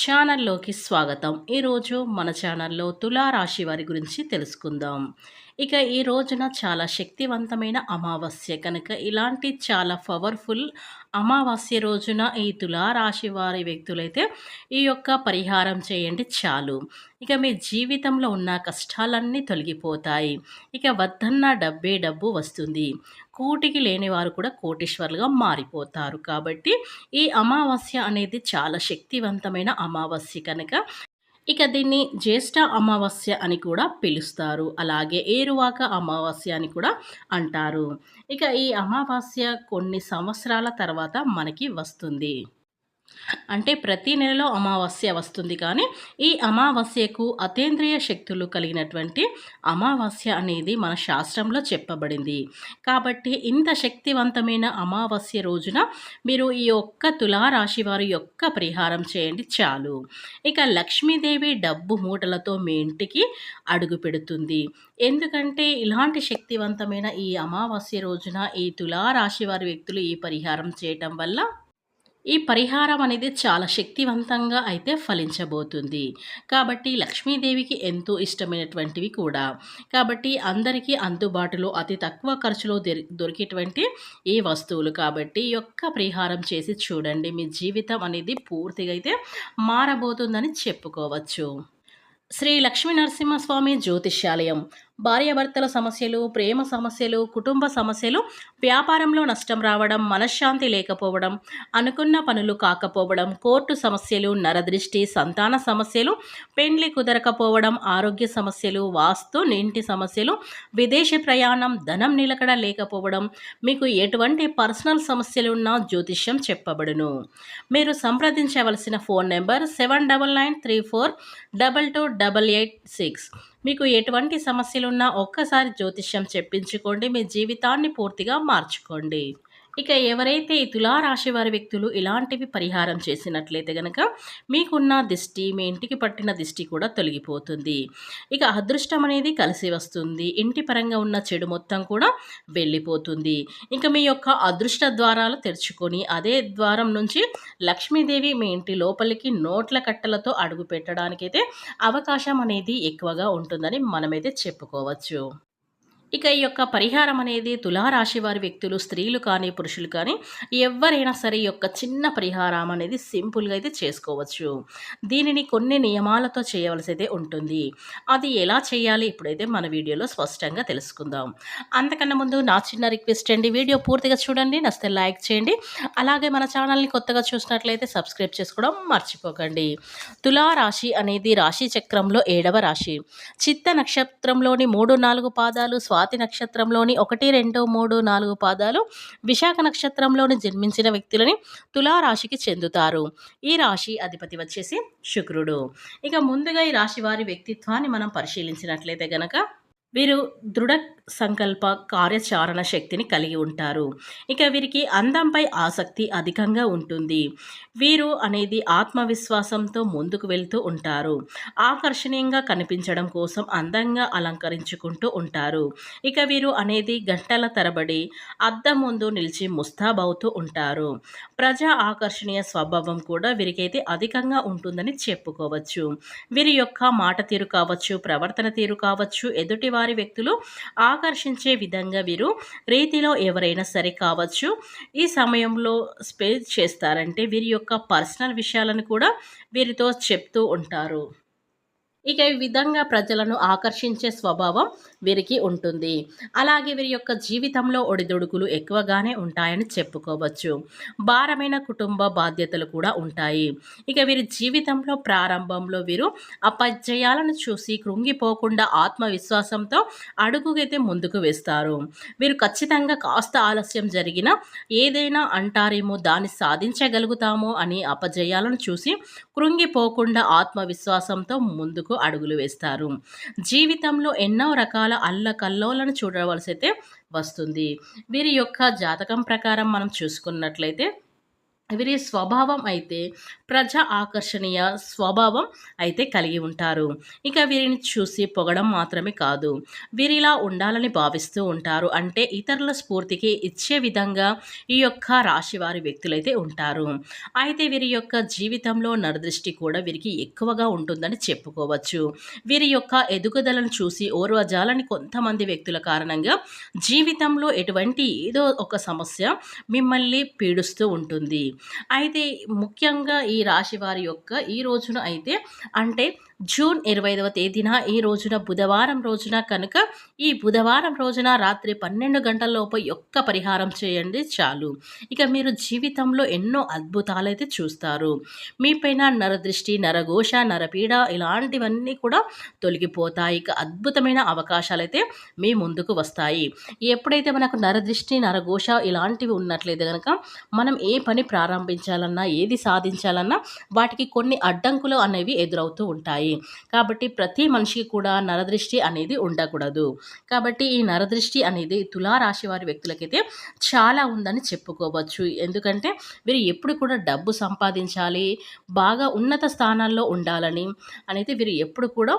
ఛానల్లోకి స్వాగతం. ఈరోజు మన ఛానల్లో తులారాశి వారి గురించి తెలుసుకుందాం. ఇక ఈ రోజున చాలా శక్తివంతమైన అమావాస్య కనుక ఇలాంటి చాలా పవర్ఫుల్ అమావాస్య రోజున ఈ తులారాశి వారి వ్యక్తులైతే ఈ యొక్క పరిహారం చేయండి చాలు. ఇక మీ జీవితంలో ఉన్న కష్టాలన్నీ తొలగిపోతాయి. ఇక వద్దన్న డబ్బే డబ్బు వస్తుంది. కూటికి లేని వారు కూడా కోటీశ్వర్లుగా మారిపోతారు. కాబట్టి ఈ అమావాస్య అనేది చాలా శక్తివంతమైన అమావాస్య కనుక ఇక దీన్ని జ్యేష్ఠ అమావాస్య అని కూడా పిలుస్తారు. అలాగే ఏరువాక అమావాస్య అని కూడా అంటారు. ఇక ఈ అమావాస్య కొన్ని సంవత్సరాల తర్వాత మనకి వస్తుంది. అంటే ప్రతి నెలలో అమావాస్య వస్తుంది కానీ ఈ అమావాస్యకు అతేంద్రియ శక్తులు కలిగినటువంటి అమావాస్య అనేది మన శాస్త్రంలో చెప్పబడింది. కాబట్టి ఇంత శక్తివంతమైన అమావాస్య రోజున మీరు ఈ ఒక్క తులారాశి వారి యొక్క పరిహారం చేయండి చాలు. ఇక లక్ష్మీదేవి డబ్బు మూటలతో మీ ఇంటికి అడుగు పెడుతుంది. ఎందుకంటే ఇలాంటి శక్తివంతమైన ఈ అమావాస్య రోజున ఈ తులారాశి వారి వ్యక్తులు ఈ పరిహారం చేయటం వల్ల ఈ పరిహారం అనేది చాలా శక్తివంతంగా అయితే ఫలించబోతుంది. కాబట్టి లక్ష్మీదేవికి ఎంతో ఇష్టమైనటువంటివి కూడా. కాబట్టి అందరికీ అందుబాటులో అతి తక్కువ ఖర్చులో దొరికేటువంటి ఈ వస్తువులు. కాబట్టి యొక్క పరిహారం చేసి చూడండి. మీ జీవితం అనేది పూర్తిగా అయితే మారబోతుందని చెప్పుకోవచ్చు. శ్రీ లక్ష్మీ నరసింహస్వామి జ్యోతిష్యాలయం. భార్యాభర్తల సమస్యలు ప్రేమ సమస్యలు కుటుంబ సమస్యలు వ్యాపారంలో నష్టం రావడం మనశ్శాంతి లేకపోవడం అనుకున్న పనులు కాకపోవడం కోర్టు సమస్యలు నరదృష్టి సంతాన సమస్యలు పెండ్లి కుదరకపోవడం ఆరోగ్య సమస్యలు వాస్తు నీంటి సమస్యలు విదేశీ ప్రయాణం ధనం నిలకడ లేకపోవడం మీకు ఎటువంటి పర్సనల్ సమస్యలు ఉన్నా జ్యోతిష్యం చెప్పబడును. మీరు సంప్రదించవలసిన phone number seven double nine three four double two double eight six. మీకు ఎటువంటి సమస్యలున్నా ఒక్కసారి జ్యోతిష్యం చెప్పించుకోండి మీ జీవితాన్ని పూర్తిగా మార్చుకోండి. ఇక ఎవరైతే ఈ తులారాశి వారి వ్యక్తులు ఇలాంటివి పరిహారం చేసినట్లయితే గనక మీకున్న దిష్టి మీ ఇంటికి పట్టిన దిష్టి కూడా తొలగిపోతుంది. ఇక అదృష్టం అనేది కలిసి వస్తుంది. ఇంటి పరంగా ఉన్న చెడు మొత్తం కూడా వెళ్ళిపోతుంది. ఇంకా మీ యొక్క అదృష్ట ద్వారాలు తెరుచుకొని అదే ద్వారం నుంచి లక్ష్మీదేవి మీ ఇంటి లోపలికి నోట్ల కట్టలతో అడుగు పెట్టడానికైతే అవకాశం అనేది ఎక్కువగా ఉంటుందని మనమైతే చెప్పుకోవచ్చు. ఇక ఈ యొక్క పరిహారం అనేది తులారాశి వారి వ్యక్తులు స్త్రీలు కానీ పురుషులు కానీ ఎవరైనా సరే ఈ యొక్క చిన్న పరిహారం అనేది సింపుల్గా అయితే చేసుకోవచ్చు. దీనిని కొన్ని నియమాలతో చేయవలసి అయితే ఉంటుంది. అది ఎలా చేయాలి ఇప్పుడైతే మన వీడియోలో స్పష్టంగా తెలుసుకుందాం. అంతకన్నా ముందు నా చిన్న రిక్వెస్ట్ అండి వీడియో పూర్తిగా చూడండి నస్తే లైక్ చేయండి. అలాగే మన ఛానల్ని కొత్తగా చూసినట్లయితే సబ్స్క్రైబ్ చేసుకోవడం మర్చిపోకండి. తులారాశి అనేది రాశి చక్రంలో ఏడవ రాశి. చిత్త నక్షత్రంలోని మూడు నాలుగు పాదాలు స్వాతి నక్షత్రంలోని ఒకటి రెండు మూడు నాలుగు పాదాలు విశాఖ నక్షత్రంలోని జన్మించిన వ్యక్తులని తులారాశికి చెందుతారు. ఈ రాశి అధిపతి వచ్చేసి శుక్రుడు. ఇక ముందుగా ఈ రాశి వారి వ్యక్తిత్వాన్ని మనం పరిశీలించినట్లయితే గనక వీరు దృఢ సంకల్ప కార్యాచరణ శక్తిని కలిగి ఉంటారు. ఇక వీరికి అందంపై ఆసక్తి అధికంగా ఉంటుంది. వీరు అనేది ఆత్మవిశ్వాసంతో ముందుకు వెళ్తూ ఉంటారు. ఆకర్షణీయంగా కనిపించడం కోసం అందంగా అలంకరించుకుంటూ ఉంటారు. ఇక వీరు అనేది గంటల తరబడి అద్దం ముందు నిలిచి ముస్తాబవుతూ ఉంటారు. ప్రజా ఆకర్షణీయ స్వభావం కూడా వీరికైతే అధికంగా ఉంటుందని చెప్పుకోవచ్చు. వీరి యొక్క మాట తీరు కావచ్చు ప్రవర్తన తీరు కావచ్చు ఎదుటి వారి వ్యక్తులు ఆకర్షించే విధంగా వీరు రీతిలో ఎవరైనా సరే కావచ్చు ఈ సమయంలో స్పేస్ చేస్తారంటే వీరి యొక్క పర్సనల్ విషయాలను కూడా వీరితో చెప్తూ ఉంటారు. ఇక ఈ విధంగా ప్రజలను ఆకర్షించే స్వభావం వీరికి ఉంటుంది. అలాగే వీరి యొక్క జీవితంలో ఒడిదొడుకులు ఎక్కువగానే ఉంటాయని చెప్పుకోవచ్చు. భారమైన కుటుంబ బాధ్యతలు కూడా ఉంటాయి. ఇక వీరి జీవితంలో ప్రారంభంలో వీరు అపజయాలను చూసి కృంగిపోకుండా ఆత్మవిశ్వాసంతో అడుగుగైతే ముందుకు వేస్తారు. వీరు ఖచ్చితంగా కాస్త ఆలస్యం జరిగిన ఏదైనా అంటారేమో దాన్ని సాధించగలుగుతామో అని అపజయాలను చూసి కృంగిపోకుండా ఆత్మవిశ్వాసంతో ముందుకు అడుగులు వేస్తారు. జీవితంలో ఎన్నో రకాల అల్లకల్లోలను చూడవలసి అయితే వస్తుంది. వీరి యొక్క జాతకం ప్రకారం మనం చూసుకున్నట్లయితే వీరి స్వభావం అయితే ప్రజా ఆకర్షణీయ స్వభావం అయితే కలిగి ఉంటారు. ఇక వీరిని చూసి పొగడం మాత్రమే కాదు వీరిలా ఉండాలని భావిస్తూ ఉంటారు. అంటే ఇతరుల స్ఫూర్తికి ఇచ్చే విధంగా ఈ యొక్క రాశివారి వ్యక్తులైతే ఉంటారు. అయితే వీరి యొక్క జీవితంలో నరదృష్టి కూడా వీరికి ఎక్కువగా ఉంటుందని చెప్పుకోవచ్చు. వీరి యొక్క ఎదుగుదలను చూసి ఓర్వజాలని కొంతమంది వ్యక్తుల కారణంగా జీవితంలో ఎటువంటి ఏదో ఒక సమస్య మిమ్మల్ని పీడిస్తూ ఉంటుంది. అయితే ముఖ్యంగా ఈ రాశి వారి యొక్క ఈ రోజున అయితే అంటే జూన్ ఇరవై ఐదవ తేదీన ఈ రోజున బుధవారం రోజున కనుక ఈ బుధవారం రోజున రాత్రి పన్నెండు గంటలలోపు ఒక్క యొక్క పరిహారం చేయండి చాలు. ఇక మీరు జీవితంలో ఎన్నో అద్భుతాలైతే చూస్తారు. మీపైన నరదృష్టి నరఘోష నరపీడ ఇలాంటివన్నీ కూడా తొలగిపోతాయి. ఇక అద్భుతమైన అవకాశాలైతే మీ ముందుకు వస్తాయి. ఎప్పుడైతే మనకు నరదృష్టి నరఘోష ఇలాంటివి ఉన్నట్లయితే కనుక మనం ఏ పని ప్రారంభించాలన్నా ఏది సాధించాలన్నా వాటికి కొన్ని అడ్డంకులు అనేవి ఎదురవుతూ ఉంటాయి. కాబట్టి ప్రతి మనిషికి కూడా నరదృష్టి అనేది ఉండకూడదు. కాబట్టి ఈ నరదృష్టి అనేది తులారాశి వారి వ్యక్తులకైతే చాలా ఉందని చెప్పుకోవచ్చు. ఎందుకంటే వీరు ఎప్పుడు కూడా డబ్బు సంపాదించాలి బాగా ఉన్నత స్థానాల్లో ఉండాలని అనేది వీరు ఎప్పుడు కూడా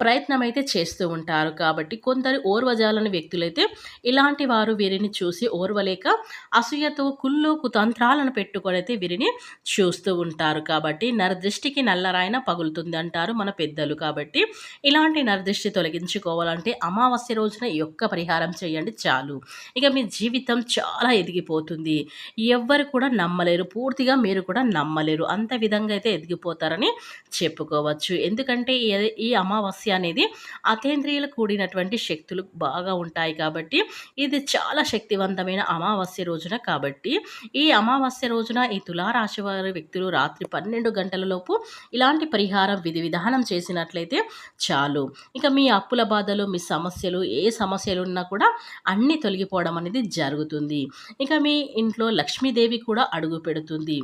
ప్రయత్నం అయితే చేస్తూ ఉంటారు. కాబట్టి కొందరు ఓర్వజాలని వ్యక్తులైతే ఇలాంటి వారు వీరిని చూసి ఓర్వలేక అసూయతో కుళ్ళు కుతంత్రాలను పెట్టుకొని అయితే వీరిని చూస్తూ ఉంటారు. కాబట్టి నరదృష్టికి నల్లరాయన పగులుతుంది అంటారు మన పెద్దలు. కాబట్టి ఇలాంటి నరదృష్టి తొలగించుకోవాలంటే అమావాస్య రోజున ఈ యొక్క పరిహారం చేయండి చాలు. ఇక మీ జీవితం చాలా ఎదిగిపోతుంది. ఎవ్వరు కూడా నమ్మలేరు. పూర్తిగా మీరు కూడా నమ్మలేరు. అంత విధంగా అయితే ఎదిగిపోతారని చెప్పుకోవచ్చు. ఎందుకంటే ఈ అమావాస్య సమస్య అనేది అతేంద్రియులు కూడినటువంటి శక్తులు బాగా ఉంటాయి కాబట్టి ఇది చాలా శక్తివంతమైన అమావాస్య రోజున కాబట్టి ఈ అమావాస్య రోజున ఈ తులారాశి వారి వ్యక్తులు రాత్రి పన్నెండు గంటలలోపు ఇలాంటి పరిహారం విధి విధానం చేసినట్లయితే చాలు. ఇక మీ అప్పుల బాధలు మీ సమస్యలు ఏ సమస్యలు ఉన్నా కూడా అన్నీ తొలగిపోవడం అనేది జరుగుతుంది. ఇక మీ ఇంట్లో లక్ష్మీదేవి కూడా అడుగు పెడుతుంది.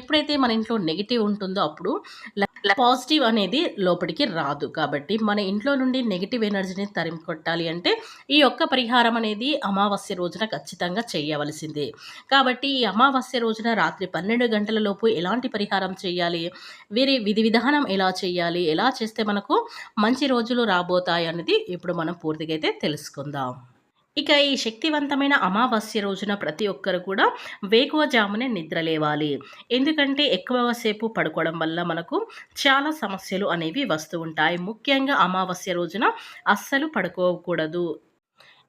ఎప్పుడైతే మన ఇంట్లో నెగిటివ్ ఉంటుందో అప్పుడు పాజిటివ్ అనేది లోపలికి రాదు కాబట్టి మన ఇంట్లో నుండి నెగిటివ్ ఎనర్జీని తరిమి కొట్టాలి అంటే ఈ యొక్క పరిహారం అనేది అమావాస్య రోజున ఖచ్చితంగా చేయవలసిందే. కాబట్టి ఈ అమావాస్య రోజున రాత్రి పన్నెండు గంటల లోపు ఎలాంటి పరిహారం చేయాలి? వీరి విధి విధానం ఎలా చేయాలి? ఎలా చేస్తే మనకు మంచి రోజులు రాబోతాయి అనేది ఇప్పుడు మనం పూర్తిగా అయితే తెలుసుకుందాం. ఇక ఈ శక్తివంతమైన అమావాస్య రోజున ప్రతి ఒక్కరు కూడా వేకువజామునే నిద్ర లేవాలి ఎందుకంటే ఎక్కువసేపు పడుకోవడం వల్ల మనకు చాలా సమస్యలు అనేవి వస్తూ ఉంటాయి. ముఖ్యంగా అమావాస్య రోజున అస్సలు పడుకోకూడదు.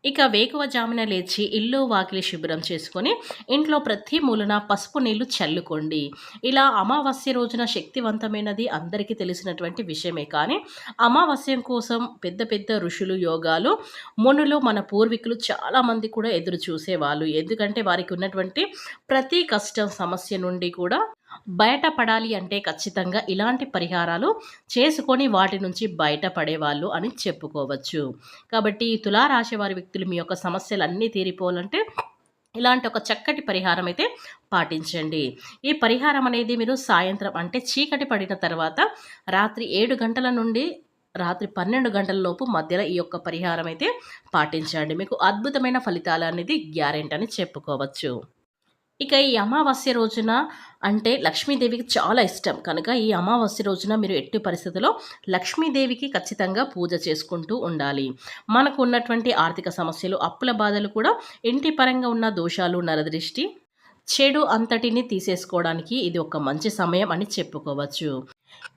ఇక వేకువజామున లేచి ఇల్లు వాకిలి శుభ్రం చేసుకొని ఇంట్లో ప్రతి మూలన పసుపు నీళ్ళు చల్లుకోండి. ఇలా అమావాస్య రోజున శక్తివంతమైనది అందరికీ తెలిసినటువంటి విషయమే కానీ అమావాస్యం కోసం పెద్ద పెద్ద ఋషులు యోగాలు మునులు మన పూర్వీకులు చాలామంది కూడా ఎదురు చూసేవాళ్ళు. ఎందుకంటే వారికి ఉన్నటువంటి ప్రతి కష్టం సమస్య నుండి కూడా బయటపడాలి అంటే ఖచ్చితంగా ఇలాంటి పరిహారాలు చేసుకొని వాటి నుంచి బయటపడేవాళ్ళు అని చెప్పుకోవచ్చు. కాబట్టి తులారాశి వారి వ్యక్తులు మీ యొక్క సమస్యలు అన్నీ తీరిపోవాలంటే ఇలాంటి ఒక చక్కటి పరిహారం అయితే పాటించండి. ఈ పరిహారం అనేది మీరు సాయంత్రం అంటే చీకటి పడిన తర్వాత రాత్రి ఏడు గంటల నుండి రాత్రి పన్నెండు గంటల లోపు మధ్యలో ఈ యొక్క పరిహారం అయితే పాటించండి. మీకు అద్భుతమైన ఫలితాలు అనేది గ్యారెంటీ అని చెప్పుకోవచ్చు. ఇక ఈ అమావాస్య రోజున అంటే లక్ష్మీదేవికి చాలా ఇష్టం. కనుక ఈ అమావాస్య రోజున మీరు ఎట్టి పరిస్థితుల్లో లక్ష్మీదేవికి ఖచ్చితంగా పూజ చేసుకుంటూ ఉండాలి. మనకు ఉన్నటువంటి ఆర్థిక సమస్యలు అప్పుల బాధలు కూడా ఇంటి పరంగా ఉన్న దోషాలు నరదృష్టి చెడు అంతటిని తీసేసుకోవడానికి ఇది ఒక మంచి సమయం అని చెప్పుకోవచ్చు.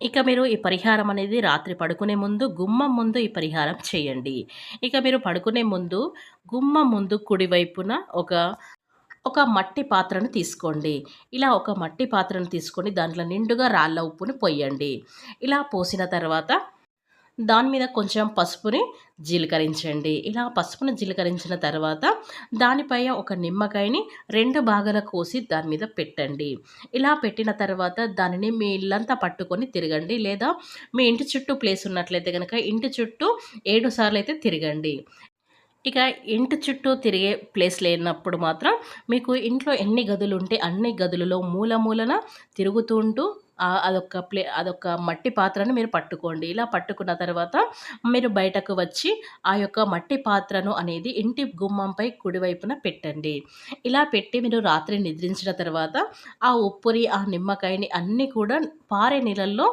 ఇక మీరు ఈ పరిహారం అనేది రాత్రి పడుకునే ముందు గుమ్మం ముందు ఈ పరిహారం చేయండి. ఇక మీరు పడుకునే ముందు గుమ్మం ముందు కుడివైపున ఒక ఒక మట్టి పాత్రను తీసుకోండి. ఇలా ఒక మట్టి పాత్రను తీసుకొని దాంట్లో నిండుగా రాళ్ళ ఉప్పుని పొయ్యండి ఇలా పోసిన తర్వాత దాని మీద కొంచెం పసుపుని జీలకరించండి. ఇలా పసుపును జీలకరించిన తర్వాత దానిపై ఒక నిమ్మకాయని రెండు భాగాల కోసి దాని మీద పెట్టండి. ఇలా పెట్టిన తర్వాత దానిని మీ ఇల్లంతా పట్టుకొని తిరగండి. లేదా మీ ఇంటి చుట్టూ ప్లేస్ ఉన్నట్లయితే కనుక ఇంటి చుట్టూ ఏడు సార్లు అయితే తిరగండి. ఇక ఇంటి చుట్టూ తిరిగే ప్లేస్ లేనప్పుడు మాత్రం మీకు ఇంట్లో ఎన్ని గదులు ఉంటే అన్ని గదులలో మూల మూలన తిరుగుతుంటూ అదొక ప్లే అదొక మట్టి పాత్రను మీరు పట్టుకోండి. ఇలా పట్టుకున్న తర్వాత మీరు బయటకు వచ్చి ఆ యొక్క మట్టి పాత్రను అనేది ఇంటి గుమ్మంపై కుడివైపున పెట్టండి. ఇలా పెట్టి మీరు రాత్రి నిద్రించిన తర్వాత ఆ ఉప్పుని, ఆ నిమ్మకాయని అన్నీ కూడా పారే నీళ్ళల్లో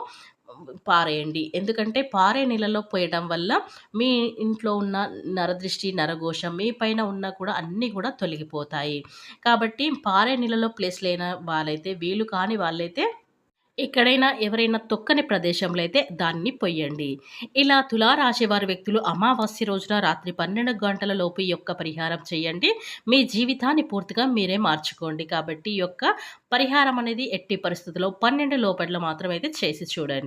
పారేయండి. ఎందుకంటే పారే నీళ్ళలో పోయడం వల్ల మీ ఇంట్లో ఉన్న నరదృష్టి, నరఘోషం మీ పైన ఉన్న కూడా అన్నీ కూడా తొలగిపోతాయి. కాబట్టి పారే నీళ్ళలో ప్లేస్ లేని వాళ్ళైతే వీలు కాని వాళ్ళైతే ఎక్కడైనా ఎవరైనా తొక్కని ప్రదేశంలో అయితే దాన్ని పొయ్యండి. ఇలా తులారాశి వారి వ్యక్తులు అమావాస్య రోజున రాత్రి 12 గంటల లోపు యొక్క పరిహారం చేయండి. మీ జీవితాన్ని పూర్తిగా మీరే మార్చుకోండి. కాబట్టి యొక్క పరిహారం అనేది ఎట్టి పరిస్థితిలో 12 లోపల మాత్రమైతే చేసి చూడండి.